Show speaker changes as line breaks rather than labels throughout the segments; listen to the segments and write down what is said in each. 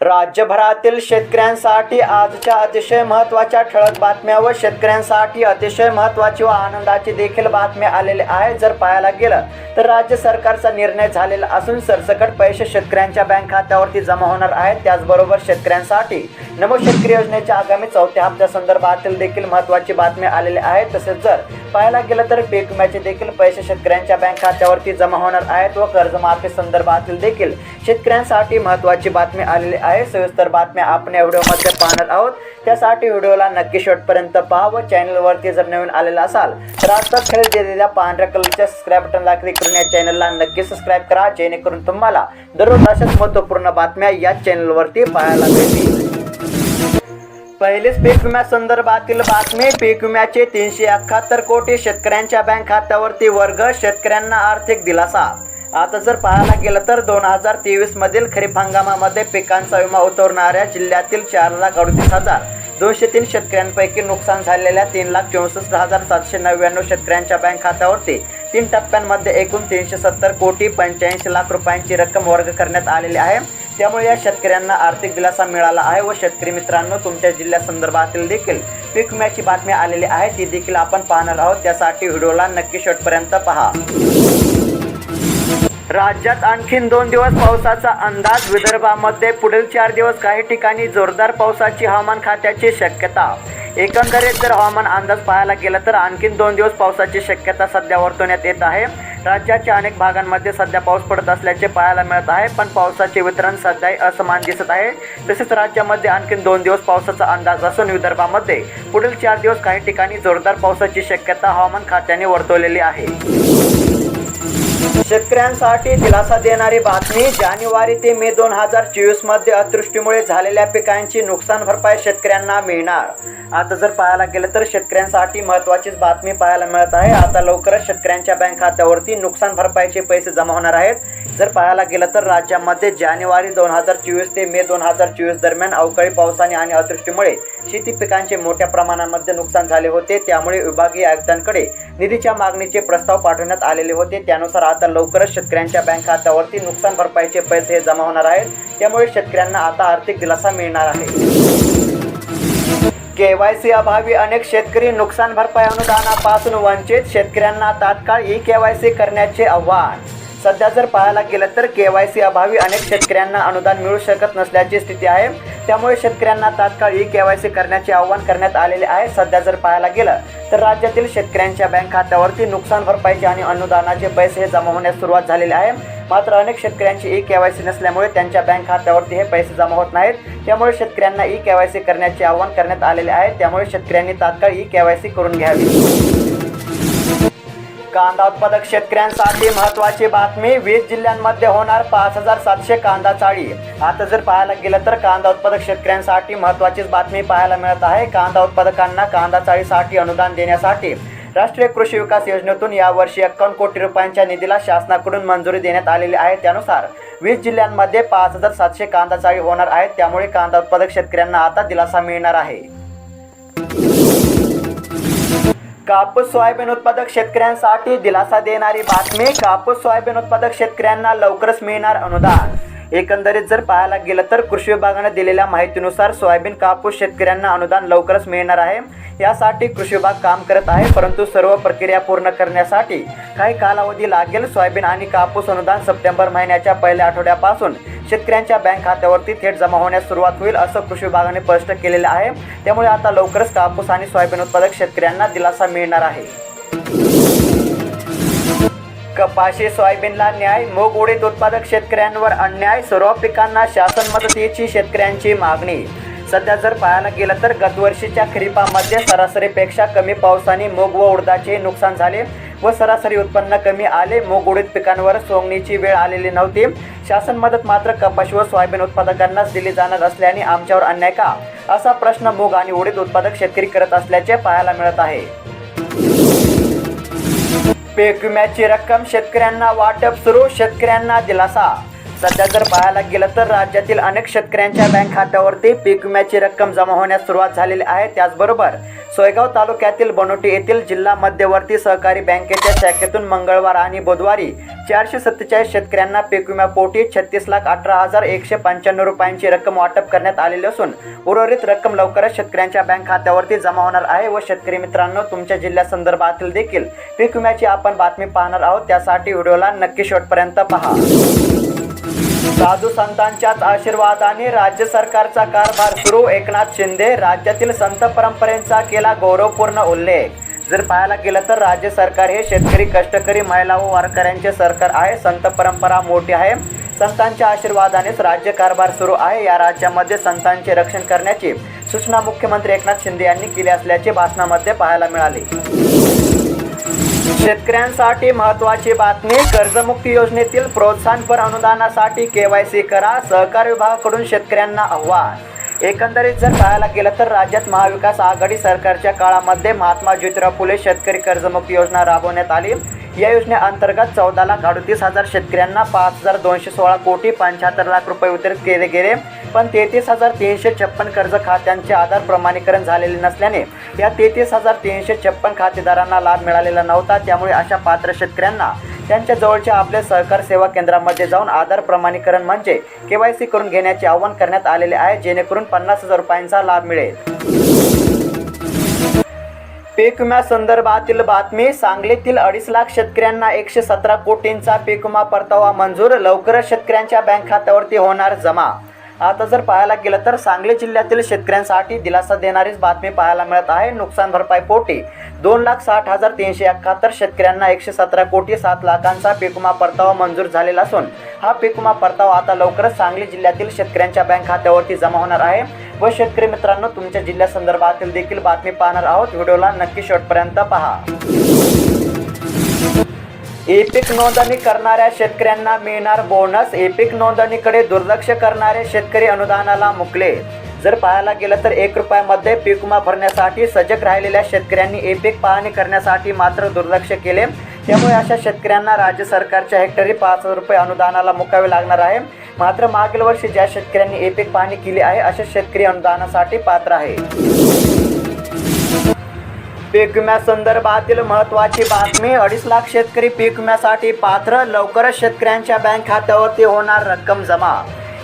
राज्यभरातील शेतकऱ्यांसाठी आजच्या अतिशय महत्त्वाच्या ठळक बातम्या व शेतकऱ्यांसाठी अतिशय महत्त्वाची व आनंदाची देखील बातम्या आलेल्या आहेत जर पाहायला गेलं तर राज्य सरकारचा निर्णय झालेला असून सरसकट पैसे शेतकऱ्यांच्या बँक खात्यावरती जमा होणार आहेत. त्याचबरोबर शेतकऱ्यांसाठी नमो शेतकरी योजनेच्या आगामी चौथ्या हप्त्या संदर्भातील देखील महत्त्वाची बातम्या आलेल्या आहेत तसेच जर पाहायला गेलं तर पीक विम्याचे देखील पैसे शेतकऱ्यांच्या बँक खात्यावरती जमा होणार आहेत व कर्जमाफी संदर्भातील देखील शेतकऱ्यांसाठी महत्त्वाची बातमी आलेली आहे आहे. सविस्तर बातम्या आपण या व्हिडिओमध्ये पाहणार आहोत. त्यासाठी व्हिडिओला नक्की शेवटपर्यंत पहा व चॅनलवरती जर नवीन आलेला असाल तर आत्ताच खाली दिलेल्या पांढऱ्या कलरच्या सबस्क्राईब बटनला क्लिक करून या चॅनलला नक्की सबस्क्राईब करा जेणेकरून तुम्हाला दररोज अशाच महत्त्वपूर्ण बातम्या या चॅनलवरती पाहायला मिळतील. पहिलेच पीक विम्या संदर्भातील बातमी पीक विम्याचे तीनशे एकाहत्तर कोटी शेतकऱ्यांच्या बँक खात्यावरती वर्ग शेतकऱ्यांना आर्थिक दिलासा. आता जर पाहायला गेलं तर दोन हजार तेवीस मधील खरीप हंगामामध्ये पिकांचा विमा उतरवणाऱ्या जिल्ह्यातील चार लाख अडतीस हजार दोनशे तीन शेतकऱ्यांपैकी नुकसान झालेल्या तीन लाख चौसष्ट हजार सातशे नव्याण्णव शेतकऱ्यांच्या बँक खात्यावरती तीन टप्प्यांमध्ये एकूण तीनशे सत्तर कोटी पंच्याऐंशी लाख रुपयांची रक्कम वर्ग करण्यात आलेली आहे. त्यामुळे या शेतकऱ्यांना आर्थिक दिलासा मिळाला आहे व शेतकरी मित्रांनो तुमच्या जिल्ह्यासंदर्भातील देखील पीक विम्याची बातमी आलेली आहे. ती देखील आपण पाहणार आहोत. त्यासाठी व्हिडिओला नक्की शेवटपर्यंत पहा. राज्यात आणखीन दोन दिवस पावसाचा अंदाज. विदर्भामध्ये पुढील चार दिवस काही ठिकाणी जोरदार पावसाची हवामान खात्याची शक्यता. एकंदरीत जर हवामान अंदाज पाहायला गेला तर आणखीन दोन दिवस पावसाची शक्यता सध्या वर्तवण्यात येत आहे. राज्याच्या अनेक भागांमध्ये सध्या पाऊस पडत असल्याचे पाहायला मिळत आहे पण पावसाचे वितरण सध्या असमान दिसत आहे. तसेच राज्यामध्ये आणखीन दोन दिवस पावसाचा अंदाज असून विदर्भामध्ये पुढील चार दिवस काही ठिकाणी जोरदार पावसाची शक्यता हवामान खात्याने वर्तवलेली आहे. शेतकऱ्यांसाठी दिलासा देणारी बातमी जानेवारी ते मे दोन हजार चोवीसमध्ये अतिवृष्टीमुळे झालेल्या पिकांची नुकसान भरपाई शेतकऱ्यांना मिळणार. आता जर पाहायला गेलं तर शेतकऱ्यांसाठी महत्वाचीच बातमी पाहायला मिळत आहे. आता लवकरच शेतकऱ्यांच्या बँक खात्यावरती नुकसान भरपाईचे पैसे जमा होणार आहेत. जर पाहायला गेलं तर राज्यामध्ये जानेवारी दोन हजार चोवीस ते मे दोन हजार चोवीस दरम्यान अवकाळी पावसाने आणि अतिवृष्टीमुळे शेती पिकांचे मोठ्या प्रमाणामध्ये नुकसान झाले होते. त्यामुळे विभागीय आयुक्तांकडे निधीच्या मागणीचे प्रस्ताव पाठवण्यात आलेले होते. त्यानुसार आता लवकरच शेतकऱ्यांच्या बँक खात्यावरती नुकसान भरपाईचे पैसे हे जमा होणार आहेत. त्यामुळे शेतकऱ्यांना आता आर्थिक दिलासा मिळणार आहे. केवायसी अभावी अनेक शेतकरी नुकसान भरपाई अनुदानापासून वंचित. शेतकऱ्यांना तात्काळ ई केवायसी करण्याचे आव्हान. सध्या जर पाहायला गेलं तर के वाय सी अभावी अनेक शेतकऱ्यांना अनुदान मिळू शकत नसल्याची स्थिती आहे. त्यामुळे शेतकऱ्यांना तात्काळ ई के वाय सी करण्याचे आवाहन करण्यात आलेले आहे. सध्या जर पाहायला गेलं तर राज्यातील शेतकऱ्यांच्या बँक खात्यावरती नुकसान भरपाईचे आणि अनुदानाचे पैसे हे जमा होण्यास सुरुवात झालेली आहे. मात्र अनेक शेतकऱ्यांची ई के वाय सी नसल्यामुळे त्यांच्या बँक खात्यावरती हे पैसे जमा होत नाहीत. त्यामुळे शेतकऱ्यांना ई के वाय सी करण्याचे आवाहन करण्यात आलेले आहे. त्यामुळे शेतकऱ्यांनी तात्काळ ई के वाय सी करून घ्यावी. कांदा उत्पादक शेतकऱ्यांसाठी महत्त्वाची बातमी. वीस जिल्ह्यांमध्ये होणार पाच हजार सातशे कांदा चाळी. आता जर पाहायला गेलं तर कांदा उत्पादक शेतकऱ्यांसाठी महत्त्वाचीच बातमी पाहायला मिळत आहे. कांदा उत्पादकांना कांदा चाळीसाठी अनुदान देण्यासाठी राष्ट्रीय कृषी विकास योजनेतून यावर्षी एक्कावन्न कोटी रुपयांच्या निधीला शासनाकडून मंजुरी देण्यात आलेली आहे. त्यानुसार वीस जिल्ह्यांमध्ये पाच हजार सातशे कांदा चाळी होणार आहेत. त्यामुळे कांदा उत्पादक शेतकऱ्यांना आता दिलासा मिळणार आहे. कापूस सोयाबीन उत्पादक शेतकऱ्यांसाठी दिलासा देणारी बातमी कापूस सोयाबीन उत्पादक शेतकऱ्यांना लवकरच मिळणार अनुदान. एकंदरीत जर पाहायला गेलं तर कृषी विभागाने दिलेल्या माहितीनुसार सोयाबीन कापूस शेतकऱ्यांना अनुदान लवकरच मिळणार आहे. यासाठी कृषी विभाग काम करत आहे परंतु सर्व प्रक्रिया पूर्ण करण्यासाठी काही कालावधी लागेल. सोयाबीन आणि कापूस अनुदान सप्टेंबर महिन्याच्या पहिल्या आठवड्यापासून शेतकऱ्यांच्या बँक खात्यावरती थेट जमा होण्यास सुरुवात होईल असं कृषी विभागाने स्पष्ट केलेलं आहे. त्यामुळे आता लवकरच कापूस आणि सोयाबीन उत्पादक शेतकऱ्यांना दिलासा मिळणार आहे. कपाशी सोयाबीनला न्याय मूग उडीद उत्पादक शेतकऱ्यांवर अन्याय सर्व पिकांना शासन मदतीची शेतकऱ्यांची मागणी. सध्या जर पाहायला गेलं तर गतवर्षीच्या खरीपामध्ये सरासरीपेक्षा कमी पावसाने मूग व उडदाचे नुकसान झाले व सरासरी उत्पन्न कमी आले. मूग उडीद पिकांवर सोंगणीची वेळ आलेली नव्हती. शासन मदत मात्र कपाशी व सोयाबीन उत्पादकांनाच दिली जाणार असल्याने आमच्यावर अन्याय का? असा प्रश्न मूग आणि उडीद उत्पादक शेतकरी करत असल्याचे पाहायला मिळत आहे. पीक विम्याची रक्कम शेतकऱ्यांना वाटप सुरू शेतकऱ्यांना दिलासा. सध्या जर पाहायला गेलं तर राज्यातील अनेक शेतकऱ्यांच्या बँक खात्यावरती पीक विम्याची रक्कम जमा होण्यास सुरुवात झालेली आहे. त्याचबरोबर सोयगाव तालुक्यातील बनोटी येथील जिल्हा मध्यवर्ती सहकारी बँकेच्या शाखेतून मंगळवार आणि बुधवारी चारशे सत्तेचाळीस शेतकऱ्यांना पीक विम्यापोटी छत्तीस लाख अठरा हजार एकशे पंच्याण्णव रुपयांची रक्कम वाटप करण्यात आलेली असून उर्वरित रक्कम लवकरच शेतकऱ्यांच्या बँक खात्यावरती जमा होणार आहे व शेतकरी मित्रांनो तुमच्या जिल्ह्यासंदर्भातील देखील पीक विम्याची आपण बातमी पाहणार आहोत. त्यासाठी व्हिडिओला नक्की शेवटपर्यंत पहा. साधू संतांच्याच आशीर्वादाने राज्य सरकारचा कारभार सुरू. एकनाथ शिंदे राज्यातील संत परंपरेचा केला गौरवपूर्ण उल्लेख. जर पाहायला गेलं तर राज्य सरकार हे शेतकरी कष्टकरी महिला व वारकऱ्यांचे सरकार आहे. संत परंपरा मोठी आहे. संतांच्या आशीर्वादानेच राज्य कारभार सुरू आहे. या राज्यामध्ये संतांचे रक्षण करण्याची सूचना मुख्यमंत्री एकनाथ शिंदे यांनी केली असल्याचे भाषणामध्ये पाहायला मिळाले. शेतकऱ्यांसाठी महत्त्वाची बातमी कर्जमुक्ती योजनेतील प्रोत्साहनपर अनुदानासाठी केवायसी करा सहकार विभागाकडून शेतकऱ्यांना आव्हान. एकंदरीत जर पाहायला गेलं तर राज्यात महाविकास आघाडी सरकारच्या काळामध्ये महात्मा ज्योतिराव फुले शेतकरी कर्जमुक्ती योजना राबवण्यात आली. या योजनेअंतर्गत चौदा लाख अडतीस हजार शेतकऱ्यांना पाच हजार दोनशे सोळा कोटी पंच्याहत्तर लाख रुपये वितरित केले गेले. पण तेहतीस हजार तीनशे छप्पन कर्ज खात्यांचे आधार प्रमाणीकरण झालेले नसल्याने या तेहतीस हजार तीनशे छप्पन खातेदारांना लाभ मिळालेला नव्हता. त्यामुळे अशा पात्र शेतकऱ्यांना त्यांच्या जवळच्या आपल्या सहकार सेवा केंद्रामध्ये जाऊन आधार प्रमाणीकरण म्हणजे के वाय सी करून घेण्याचे आवाहन करण्यात आलेले आहे. जेणेकरून पन्नास हजार रुपयांचा लाभ मिळेल. पीक विम्या संदर्भातील बातमी सांगलीतील अडीच लाख शेतकऱ्यांना एकशे सतरा कोटींचा पीक विमा परतावा मंजूर लवकरच शेतकऱ्यांच्या बँक खात्यावरती होणार जमा आता जर पाहायला गेलं तर सांगली जिल्ह्यातील शेतकऱ्यांसाठी दिलासा देणारीच बातमी पाहायला मिळत आहे. नुकसान भरपाई पोटी. दोन लाख साठ हजार तीनशे एकाहत्तर शेतकऱ्यांना एकशे सतरा कोटी सात लाखांचा पीक विमा परतावा मंजूर झालेला असून हा पीक विमा परतावा आता लवकरच सांगली जिल्ह्यातील शेतकऱ्यांच्या बँक खात्यावरती जमा होणार आहे. व शेतकरी मित्रांनो तुमच्या जिल्ह्यासंदर्भातील देखील बातमी पाहणार आहोत. व्हिडिओला नक्की शेवटपर्यंत पहा. एपिक नोंदणी करणाऱ्या शेतकऱ्यांना मिळणार बोनस. एपिक नोंदणीकडे दुर्लक्ष करणारे शेतकरी अनुदानाला मुकले. जर पाहायला गेलं तर एक रुपयामध्ये पीक विमा भरण्यासाठी सजग राहिलेल्या शेतकऱ्यांनी एपिक पाहणी करण्यासाठी मात्र दुर्लक्ष केले. त्यामुळे अशा शेतकऱ्यांना राज्य सरकारच्या हेक्टरी पाच हजार रुपये अनुदानाला मुकावे लागणार आहे. मात्र मागील वर्षी ज्या शेतकऱ्यांनी एपिक पाहणी केली आहे अशा शेतकरी अनुदानासाठी पात्र आहे. पीक विम्यासंदर्भातील महत्त्वाची बातमी. अडीच लाख शेतकरी पीक विम्यासाठी पात्र. लवकरच शेतकऱ्यांच्या बँक खात्यावरती होणार रक्कम जमा.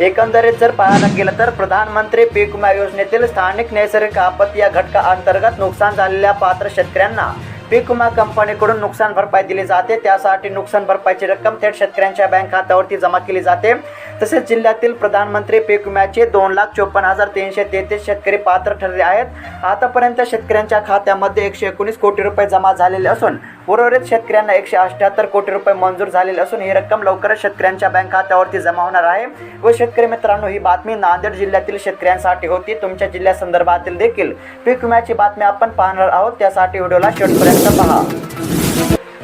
एकंदरीत जर पाहायला गेलं तर प्रधानमंत्री पीक विमा योजनेतील स्थानिक नैसर्गिक आपत्ती या घटकाअंतर्गत नुकसान झालेल्या पात्र शेतकऱ्यांना पीक विमा कंपनीकडून नुकसान भरपाई दिली जाते. त्यासाठी नुकसान भरपाईची रक्कम थेट शेतकऱ्यांच्या बँक खात्यावरती जमा केली जाते. तसेच जिल्ह्यातील प्रधानमंत्री पीक विम्याचे दोन लाख चोपन्न हजार तीनशे तेहतीस शेतकरी पात्र ठरले आहेत. आतापर्यंत शेतकऱ्यांच्या खात्यामध्ये एकशे एकोणीस कोटी रुपये जमा झालेले असून उर्वरित शेतकऱ्यांना एकशे अठ्याहत्तर कोटी रुपये मंजूर झालेले असून ही रक्कम लवकरच शेतकऱ्यांच्या बँक खात्यावरती जमा होणार आहे. व शेतकरी मित्रांनो ही बातमी नांदेड जिल्ह्यातील शेतकऱ्यांसाठी होती. तुमच्या जिल्ह्यासंदर्भातील देखील पीक विम्याची बातमी आपण पाहणार आहोत. त्यासाठी व्हिडिओला शेवटपर्यंत पहा.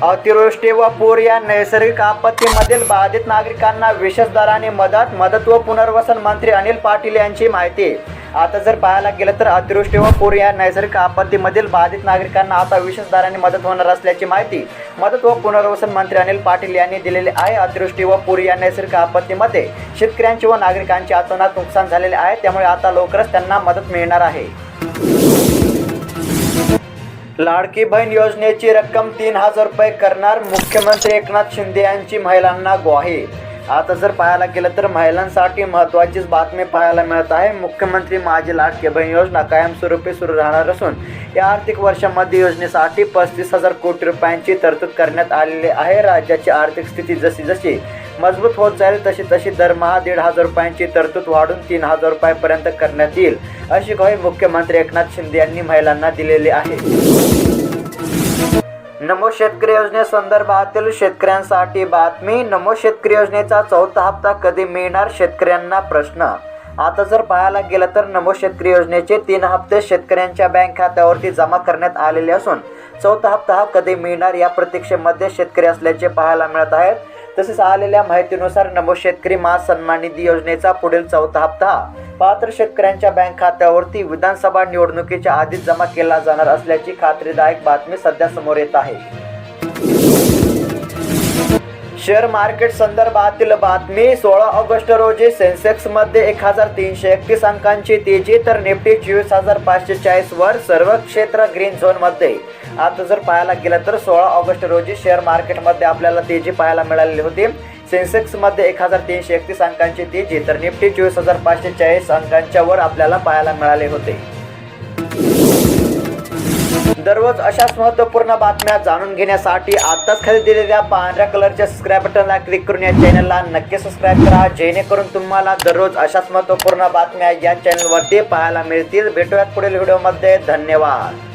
अतिवृष्टी व पूर या नैसर्गिक आपत्तीमधील बाधित नागरिकांना विशेष दराने मदत मदत व पुनर्वसन मंत्री अनिल पाटील यांची माहिती. आता जर पाहायला गेलं तर अतिवृष्टी व पूर या नैसर्गिक आपत्तीमधील बाधित नागरिकांना आता विशेष दराने मदत होणार असल्याची माहिती मदत व पुनर्वसन मंत्री अनिल पाटील यांनी दिलेली आहे. अतिवृष्टी व पूर या नैसर्गिक आपत्तीमध्ये शेतकऱ्यांचे व नागरिकांचे अतोनात नुकसान झालेले आहे. त्यामुळे आता लवकरच त्यांना मदत मिळणार आहे. लाडकी बहीण योजनेची रक्कम तीन हजार रुपये करणार मुख्यमंत्री एकनाथ शिंदे यांची महिलांना ग्वाही आता जर पाहायला गेलं तर महिलांसाठी महत्त्वाचीच बातमी पाहायला मिळत आहे. मुख्यमंत्री माझी लाडकी बहीण योजना कायमस्वरूपी सुरू राहणार असून या आर्थिक वर्षामध्ये योजनेसाठी पस्तीस हजार कोटी रुपयांची तरतूद करण्यात आलेली आहे. राज्याची आर्थिक स्थिती जशी जशी मजबूत होत जाईल तशी तशी दरमहा दीड हजार रुपयांची तरतूद वाढून तीन हजार रुपयापर्यंत करण्यात येईल अशी ग्वाही मुख्यमंत्री एकनाथ शिंदे यांनी महिलांना दिलेली आहे. नमो शेतकरी योजनेसंदर्भातील शेतकऱ्यांसाठी बातमी. नमो शेतकरी योजनेचा चौथा हप्ता कधी मिळणार? शेतकऱ्यांना प्रश्न. आता जर पाहायला गेलं तर नमो शेतकरी योजनेचे तीन हप्ते शेतकऱ्यांच्या बँक खात्यावरती जमा करण्यात आलेले असून चौथा हप्ता हा कधी मिळणार या प्रतीक्षेमध्ये शेतकरी असल्याचे पाहायला मिळत आहेत. तसेच आलेल्या माहितीनुसार नमो शेतकरी महासन्मान निधी योजनेचा पुढील चौथा हप्ता पात्र शेतकऱ्यांच्या बँक खात्यावरती विधानसभा निवडणुकीच्या आधीच जमा केला जाणार असल्याची खात्रीदायक बातमी सध्या समोर येत आहे. शेअर मार्केट संदर्भातील बातमी सोळा ऑगस्ट रोजी सेन्सेक्समध्ये एक हजार तीनशे एकतीस अंकांची तेजी तर निफ्टी चोवीस हजार पाचशे चाळीस वर सर्व क्षेत्र ग्रीन झोनमध्ये आता जर पाहायला गेलं तर सोळा ऑगस्ट रोजी शेअर मार्केटमध्ये आपल्याला तेजी पाहायला मिळालेली होती. सेन्सेक्समध्ये एक हजार तीनशे एकतीस अंकांची तेजी तर निफ्टी चोवीस हजार पाचशे चाळीस अंकांच्या वर आपल्याला पाहायला मिळाले होते. दररोज अशाच महत्त्वपूर्ण बातम्या जाणून घेण्यासाठी आत्ताच खाली दिलेल्या पांढऱ्या कलरच्या सबस्क्राईब बटनला क्लिक करून या चॅनलला नक्की सबस्क्राईब करा जेणेकरून तुम्हाला दररोज अशाच महत्त्वपूर्ण बातम्या या चॅनलवरती पाहायला मिळतील. भेटूयात पुढील व्हिडिओमध्ये धन्यवाद.